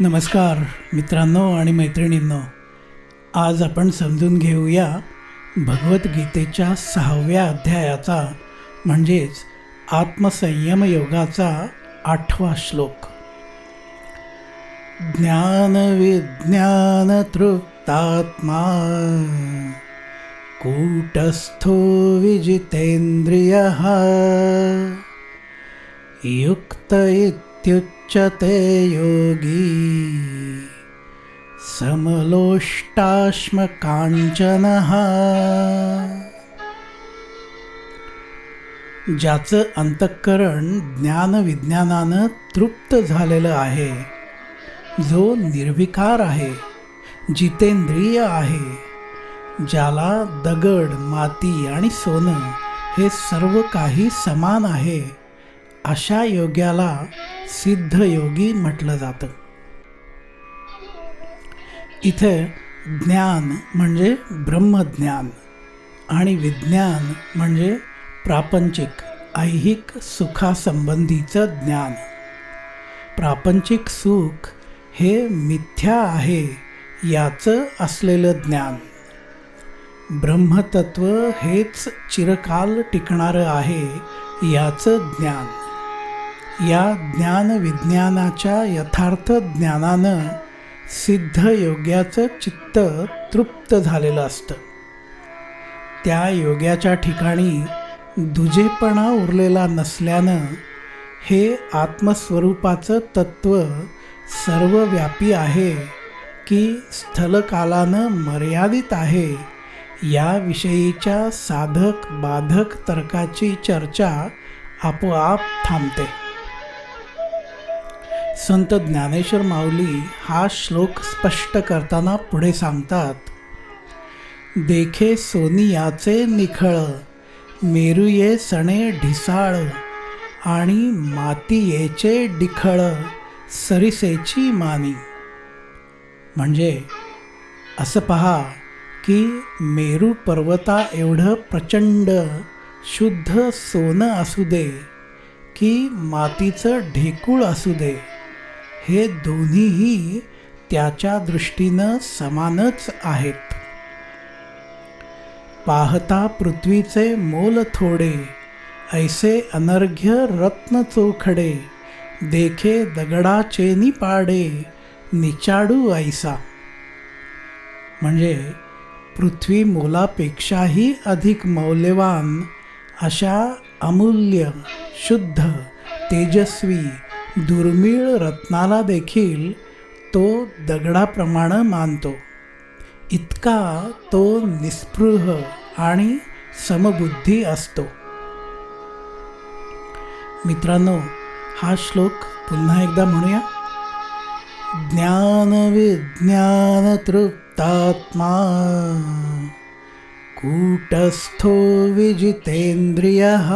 नमस्कार मित्रांनो आणि मैत्रिणींनो. आज आपण समजून घेऊया भगवद्गीतेच्या सहाव्या अध्यायाचा म्हणजेच आत्मसंयम योगाचा आठवा श्लोक. ज्ञानविज्ञानतृप्तात्मा कूटस्थो विजितेंद्रिय युक्त इत्युच्यते योगी समलोष्टाश्मकाञ्चनः। ज्याचं अंतःकरण ज्ञानविज्ञानानं तृप्त झालेलं आहे जो निर्विकार आहे जितेंद्रिय आहे ज्याला दगड माती आणि सोनं हे सर्व काही समान आहे अशा योग्याला सिद्धयोगी म्हटलं जातं. इथे ज्ञान म्हणजे ब्रह्मज्ञान आणि विज्ञान म्हणजे प्रापंचिक ऐहिक सुखासंबंधीचं ज्ञान. प्रापंचिक सुख हे मिथ्या आहे याचं असलेलं ज्ञान. ब्रह्मतत्व हेच चिरकाल टिकणारं आहे याचं ज्ञान. या ज्ञान विज्ञानाच्या यथार्थ ज्ञानानं सिद्ध योग्याचं चित्त तृप्त झालेलं असतं. त्या योग्याच्या ठिकाणी दुजेपणा उरलेला नसल्यानं हे आत्मस्वरूपाचं तत्त्व सर्वव्यापी आहे की स्थलकालानं मर्यादित आहे याविषयीच्या साधक बाधक तर्काची चर्चा आपोआप थांबते. संत ज्ञानेश्वर माऊली हा श्लोक स्पष्ट करताना पुढे सांगतात देखे सोनियाचे निखळ मेरुये सणे ढिसाळ आणि मातीयेचे डिखळ सरिसेची मानी. म्हणजे असं पहा की मेरू पर्वता एवढं प्रचंड शुद्ध सोनं असू दे की मातीचं ढेकूळ असू दे. हे दोन्हीही त्याच्या दृष्टीनं समानच आहेत. पाहता पृथ्वीचे मोल थोडे ऐसे अनर्घ्य रत्न चोखडे देखे दगडाचे निपाडे निचाडू ऐसा. म्हणजे पृथ्वी मोलापेक्षाही अधिक मौल्यवान अशा अमूल्य शुद्ध तेजस्वी दुर्मिळ रत्नाला देखील तो दगडाप्रमाणे मानतो. इतका तो निस्पृह आणि समबुद्धी असतो. मित्रांनो हा श्लोक पुन्हा एकदा म्हणूया. ज्ञानविज्ञानतृप्तात्मा कूटस्थो विजितेन्द्रियः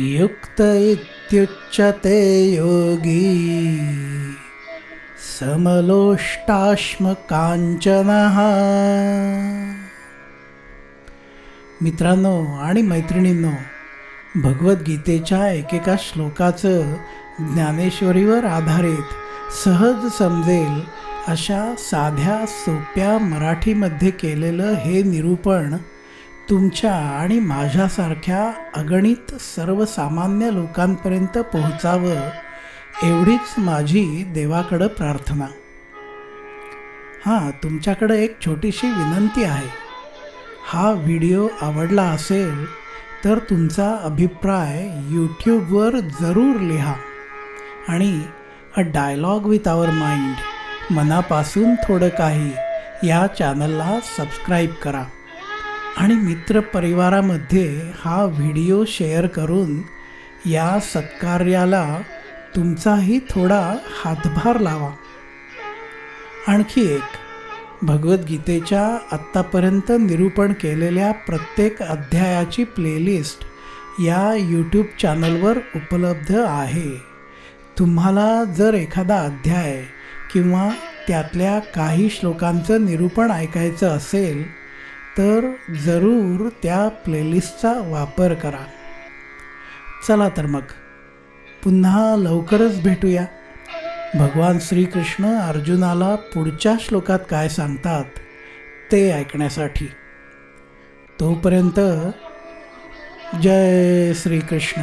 युक्त इत्युच्यते योगी। समलोष्टाश्मकाञ्चनः। मित्रांनो आणि मैत्रिणींनो भगवद्गीतेच्या एकेका श्लोकाचं ज्ञानेश्वरीवर आधारित सहज समजेल अशा साध्या सोप्या मराठीमध्ये केलेलं हे निरूपण तुमच्या आणि माझ्यासारख्या अगणित सर्वसामान्य लोकांपर्यंत पोहोचावं एवढीच माझी देवाकडं प्रार्थना. हां तुमच्याकडं एक छोटीशी विनंती आहे. हा व्हिडिओ आवडला असेल तर तुमचा अभिप्राय यूट्यूबवर जरूर लिहा आणि a dialogue with our mind मनापासून थोडं काही या चॅनलला सबस्क्राईब करा. आणि मित्रपरिवारामध्ये हा व्हिडिओ शेअर करून या सत्कार्याला तुमचाही थोडा हातभार लावा. आणखी एक भगवद्गीतेच्या आत्तापर्यंत निरूपण केलेल्या प्रत्येक अध्यायाची प्लेलिस्ट या यूट्यूब चॅनलवर उपलब्ध आहे. तुम्हाला जर एखादा अध्याय किंवा त्यातल्या काही श्लोकांचं निरूपण ऐकायचं असेल तर जरूर त्या प्लेलिस्टचा वापर करा. चला तर मग पुन्हा लवकरच भेटूया. भगवान श्रीकृष्ण अर्जुनाला पुढच्या श्लोकात काय सांगतात ते ऐकण्यासाठी. तोपर्यंत जय श्रीकृष्ण.